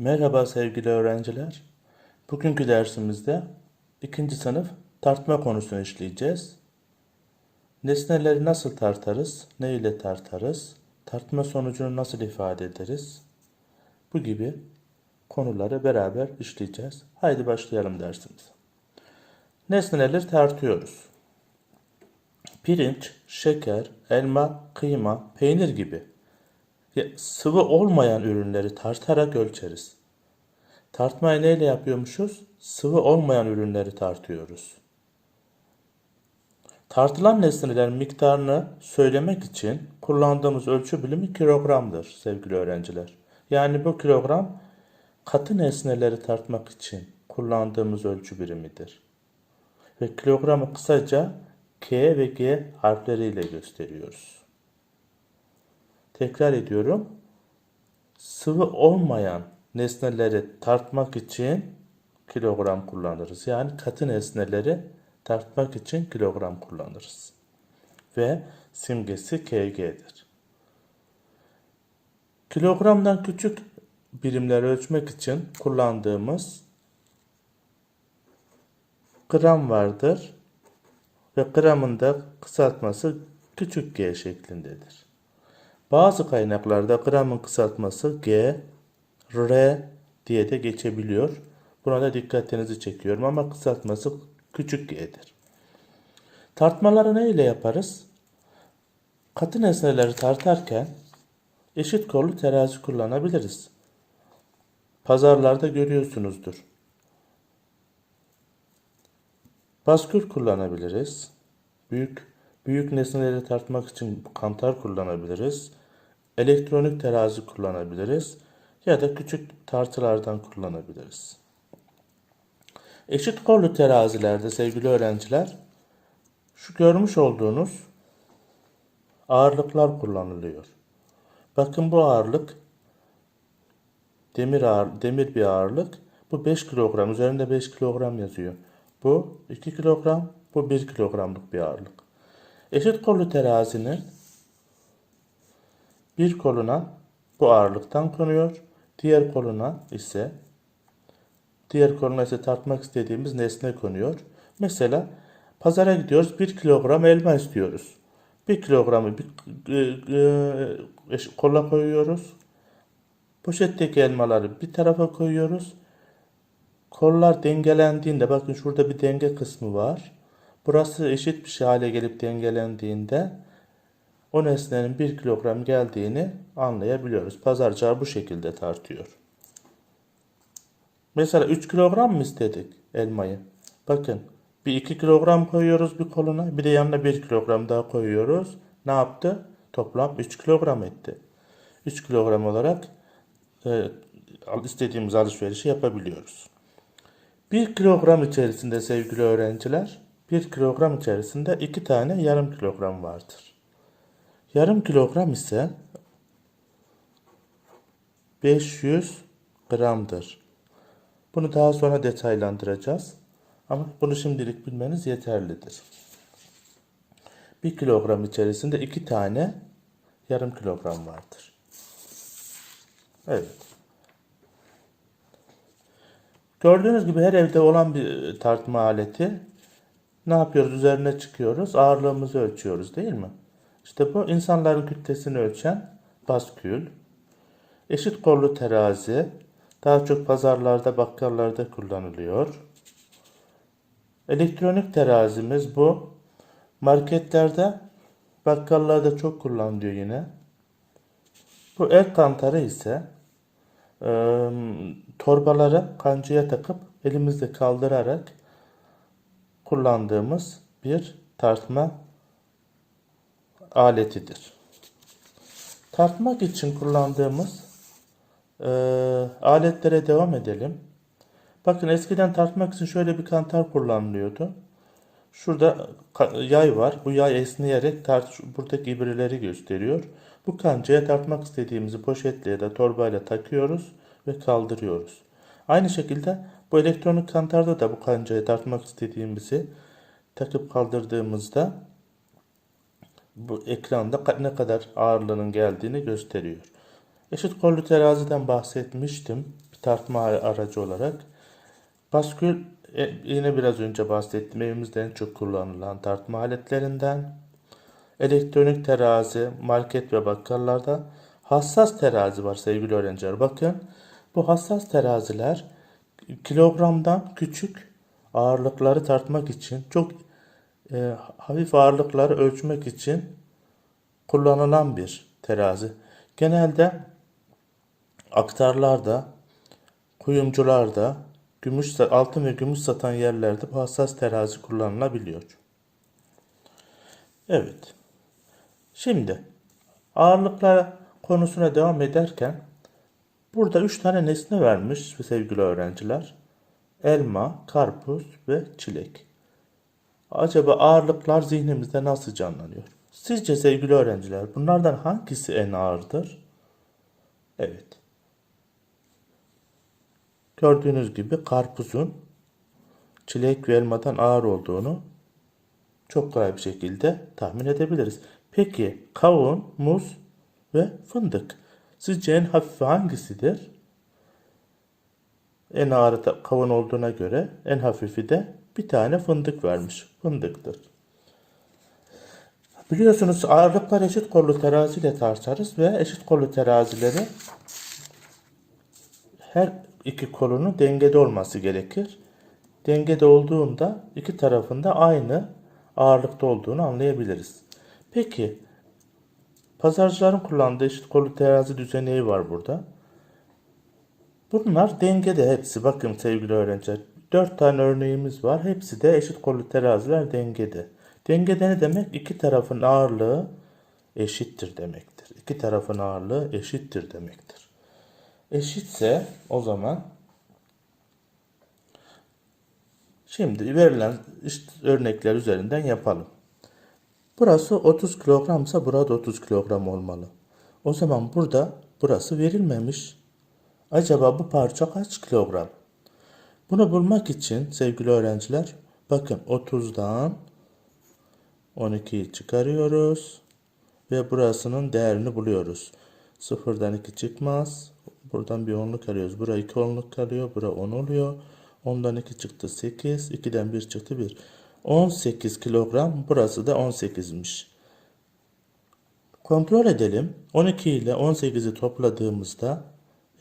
Merhaba sevgili öğrenciler. Bugünkü dersimizde ikinci sınıf tartma konusunu işleyeceğiz. Nesneleri nasıl tartarız, ne ile tartarız, tartma sonucunu nasıl ifade ederiz? Bu gibi konuları beraber işleyeceğiz. Haydi başlayalım dersimize. Nesneleri tartıyoruz. Pirinç, şeker, elma, kıyma, peynir gibi sıvı olmayan ürünleri tartarak ölçeriz. Tartmayı neyle yapıyormuşuz? Sıvı olmayan ürünleri tartıyoruz. Tartılan nesnelerin miktarını söylemek için kullandığımız ölçü birimi kilogramdır sevgili öğrenciler. Yani bu kilogram katı nesneleri tartmak için kullandığımız ölçü birimidir. Ve kilogramı kısaca K ve G harfleriyle gösteriyoruz. Tekrar ediyorum. Sıvı olmayan nesneleri tartmak için kilogram kullanırız. Yani katı nesneleri tartmak için kilogram kullanırız. Ve simgesi kg'dir. Kilogramdan küçük birimleri ölçmek için kullandığımız gram vardır ve gramın da kısaltması küçük g şeklindedir. Bazı kaynaklarda gramın kısaltması G, R diye de geçebiliyor. Buna da dikkatinizi çekiyorum ama kısaltması küçük G'dir. Tartmaları ne ile yaparız? Katı nesneleri tartarken eşit kollu terazi kullanabiliriz. Pazarlarda görüyorsunuzdur. Baskül kullanabiliriz. Büyük büyük nesneleri tartmak için kantar kullanabiliriz. Elektronik terazi kullanabiliriz ya da küçük tartılardan kullanabiliriz. Eşit kollu terazilerde sevgili öğrenciler şu görmüş olduğunuz ağırlıklar kullanılıyor. Bakın bu ağırlık demir ağır, demir bir ağırlık. Bu 5 kilogram. Üzerinde 5 kilogram yazıyor. Bu 2 kilogram. Bu 1 kilogramlık bir ağırlık. Eşit kollu terazinin bir koluna bu ağırlıktan konuyor. Diğer koluna ise diğer koluna ise tartmak istediğimiz nesne konuyor. Mesela pazara gidiyoruz 1 kilogram elma istiyoruz. 1 kilogramı bir e, e, kola koyuyoruz. Poşetteki elmaları bir tarafa koyuyoruz. Kollar dengelendiğinde bakın şurada bir denge kısmı var. Burası eşit bir şey hale gelip dengelendiğinde o nesnenin 1 kilogram geldiğini anlayabiliyoruz. Pazarcılar bu şekilde tartıyor. Mesela 3 kilogram mı istedik elmayı? Bakın bir 2 kilogram koyuyoruz bir koluna bir de yanına 1 kilogram daha koyuyoruz. Ne yaptı? Toplam 3 kilogram etti. 3 kilogram olarak e, istediğimiz alışverişi yapabiliyoruz. 1 kilogram içerisinde sevgili öğrenciler 1 kilogram içerisinde 2 tane yarım kilogram vardır. Yarım kilogram ise 500 gramdır. Bunu daha sonra detaylandıracağız. Ama bunu şimdilik bilmeniz yeterlidir. 1 kilogram içerisinde 2 tane yarım kilogram vardır. Evet. Gördüğünüz gibi her evde olan bir tartma aleti ne yapıyoruz? Üzerine çıkıyoruz. Ağırlığımızı ölçüyoruz değil mi? İşte bu insanların kütlesini ölçen baskül. Eşit kollu terazi. Daha çok pazarlarda, bakkallarda kullanılıyor. Elektronik terazimiz bu. Marketlerde, bakkallarda çok kullanılıyor yine. Bu el kantarı ise e, torbaları kancaya takıp elimizde kaldırarak kullandığımız bir tartma aletidir. Tartmak için kullandığımız e, aletlere devam edelim. Bakın eskiden tartmak için şöyle bir kantar kullanılıyordu. Şurada yay var. Bu yay esneyerek tart buradaki ibreleri gösteriyor. Bu kancaya tartmak istediğimizi poşetle ya da torbayla takıyoruz ve kaldırıyoruz. Aynı şekilde bu elektronik kantarda da bu kancaya tartmak istediğimizi takıp kaldırdığımızda bu ekranda ne kadar ağırlığının geldiğini gösteriyor. Eşit kollu teraziden bahsetmiştim. Bir tartma aracı olarak. Baskül e, yine biraz önce bahsettim. Evimizde en çok kullanılan tartma aletlerinden. Elektronik terazi, market ve bakkallarda hassas terazi var sevgili öğrenciler. Bakın bu hassas teraziler kilogramdan küçük ağırlıkları tartmak için çok e, hafif ağırlıkları ölçmek için kullanılan bir terazi. Genelde aktarlarda, kuyumcularda, gümüş, altın ve gümüş satan yerlerde bu hassas terazi kullanılabiliyor. Evet. Şimdi ağırlıklar konusuna devam ederken burada üç tane nesne vermiş sevgili öğrenciler. Elma, karpuz ve çilek. Acaba ağırlıklar zihnimizde nasıl canlanıyor? Sizce sevgili öğrenciler bunlardan hangisi en ağırdır? Evet. Gördüğünüz gibi karpuzun çilek ve elmadan ağır olduğunu çok kolay bir şekilde tahmin edebiliriz. Peki kavun, muz ve fındık. Sizce en hafifi hangisidir? En ağırı kavun olduğuna göre en hafifi de bir tane fındık vermiş. Fındıktır. Biliyorsunuz ağırlıklar eşit kollu teraziyle tartarız ve eşit kollu terazileri her iki kolunun dengede olması gerekir. Dengede olduğunda iki tarafında aynı ağırlıkta olduğunu anlayabiliriz. Peki pazarcıların kullandığı eşit kollu terazi düzeneği var burada. Bunlar dengede hepsi. Bakın sevgili öğrenciler. Dört tane örneğimiz var. Hepsi de eşit kollu teraziler dengede. Dengede ne demek? İki tarafın ağırlığı eşittir demektir. İki tarafın ağırlığı eşittir demektir. Eşitse o zaman şimdi verilen işte örnekler üzerinden yapalım. Burası 30 kilogramsa burada 30 kilogram olmalı. O zaman burada burası verilmemiş. Acaba bu parça kaç kilogram? Bunu bulmak için sevgili öğrenciler bakın 30'dan 12'yi çıkarıyoruz ve burasının değerini buluyoruz. Sıfırdan 2 çıkmaz. Buradan bir onluk alıyoruz. Buraya 2 onluk kalıyor. Bura 10 oluyor. 10'dan 2 çıktı 8. 2'den 1 çıktı 1. 18 kilogram. Burası da 18'miş. Kontrol edelim. 12 ile 18'i topladığımızda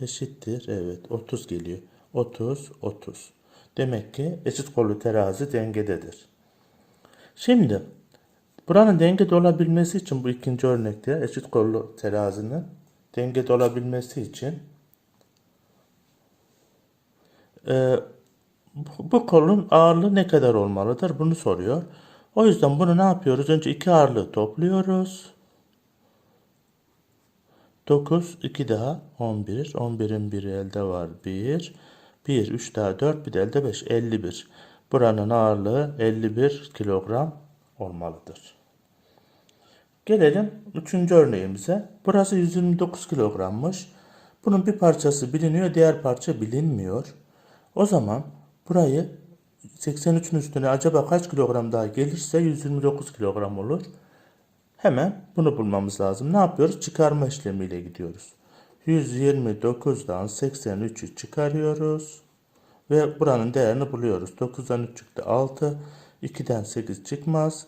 eşittir. Evet 30 geliyor. 30, 30. Demek ki eşit kollu terazi dengededir. Şimdi buranın dengede olabilmesi için bu ikinci örnekte eşit kollu terazinin dengede olabilmesi için e, bu, bu kolun ağırlığı ne kadar olmalıdır? Bunu soruyor. O yüzden bunu ne yapıyoruz? Önce iki ağırlığı topluyoruz. 9, 2 daha 11. 11'in biri elde var 1. 1, 3 daha 4, bir de elde 5. 51. Buranın ağırlığı 51 kilogram olmalıdır. Gelelim üçüncü örneğimize. Burası 129 kilogrammış. Bunun bir parçası biliniyor, diğer parça bilinmiyor. O zaman burayı 83'ün üstüne acaba kaç kilogram daha gelirse 129 kilogram olur. Hemen bunu bulmamız lazım. Ne yapıyoruz? Çıkarma işlemiyle gidiyoruz. 129'dan 83'ü çıkarıyoruz. Ve buranın değerini buluyoruz. 9'dan 3 çıktı 6. 2'den 8 çıkmaz.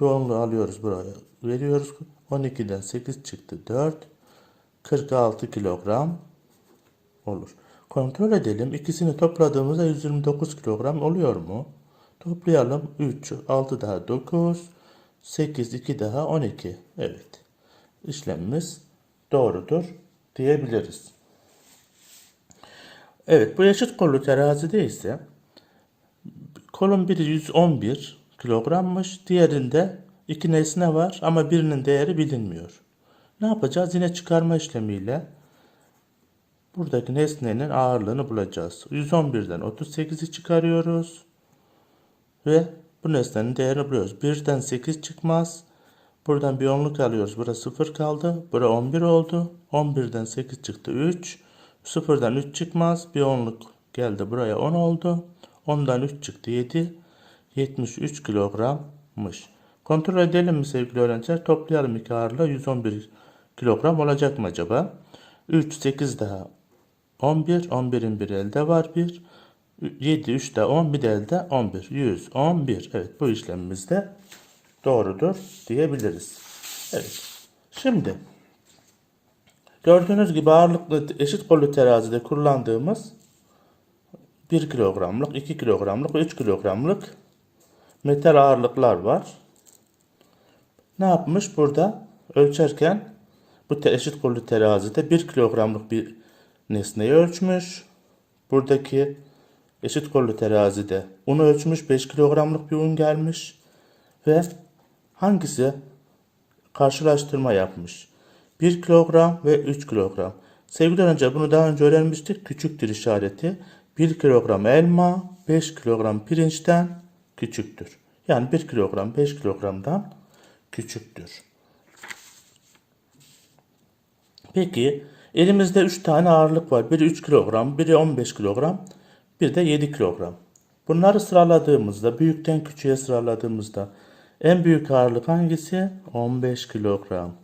Bir onlu alıyoruz buraya. Veriyoruz. 12'den 8 çıktı 4. 46 kilogram olur. Kontrol edelim. İkisini topladığımızda 129 kilogram oluyor mu? Toplayalım. 3, 6 daha 9, 8, 2 daha 12. Evet. İşlemimiz doğrudur diyebiliriz. Evet bu eşit kollu terazide ise kolun biri 111 kilogrammış. Diğerinde iki nesne var ama birinin değeri bilinmiyor. Ne yapacağız? Yine çıkarma işlemiyle buradaki nesnenin ağırlığını bulacağız. 111'den 38'i çıkarıyoruz. Ve bu nesnenin değerini buluyoruz. 1'den 8 çıkmaz. Buradan bir onluk alıyoruz. Burası 0 kaldı. Bura 11 oldu. 11'den 8 çıktı 3. 0'dan 3 çıkmaz. Bir onluk geldi. Buraya 10 oldu. 10'dan 3 çıktı 7. 73 kilogrammış. Kontrol edelim mi sevgili öğrenciler? Toplayalım iki ağırlığı. 111 kilogram olacak mı acaba? 3, 8 daha 11. 11'in bir elde var 1. 7, 3 de 10, bir de elde 11. 111. Evet bu işlemimiz de doğrudur diyebiliriz. Evet. Şimdi gördüğünüz gibi ağırlıklı eşit kollu terazide kullandığımız 1 kilogramlık, 2 kilogramlık ve 3 kilogramlık metal ağırlıklar var. Ne yapmış burada? Ölçerken bu eşit kollu terazide 1 kilogramlık bir nesneyi ölçmüş. Buradaki eşit kollu terazide unu ölçmüş 5 kilogramlık bir un gelmiş. Ve hangisi karşılaştırma yapmış. 1 kilogram ve 3 kilogram. Sevgili önce bunu daha önce öğrenmiştik. Küçüktür işareti. 1 kilogram elma 5 kilogram pirinçten küçüktür. Yani 1 kilogram 5 kilogramdan küçüktür. Peki elimizde 3 tane ağırlık var. Biri 3 kilogram, biri 15 kilogram, bir de 7 kilogram. Bunları sıraladığımızda, büyükten küçüğe sıraladığımızda en büyük ağırlık hangisi? 15 kilogram.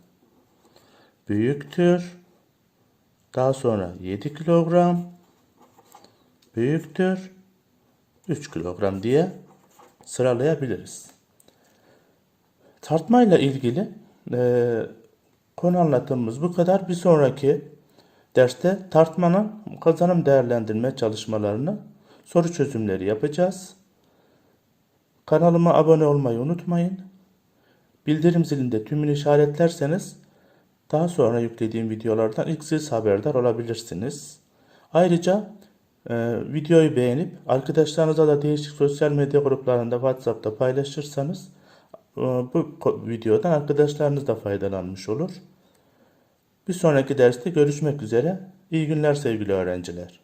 Büyüktür. Daha sonra 7 kilogram. Büyüktür. 3 kilogram diye sıralayabiliriz. Tartmayla ilgili eee konu anlatımımız bu kadar. Bir sonraki derste tartmanın kazanım değerlendirme çalışmalarını, soru çözümleri yapacağız. Kanalıma abone olmayı unutmayın. Bildirim zilinde tümünü işaretlerseniz daha sonra yüklediğim videolardan ilk siz haberdar olabilirsiniz. Ayrıca e, videoyu beğenip arkadaşlarınıza da değişik sosyal medya gruplarında WhatsApp'ta paylaşırsanız e, bu videodan arkadaşlarınız da faydalanmış olur. Bir sonraki derste görüşmek üzere. İyi günler sevgili öğrenciler.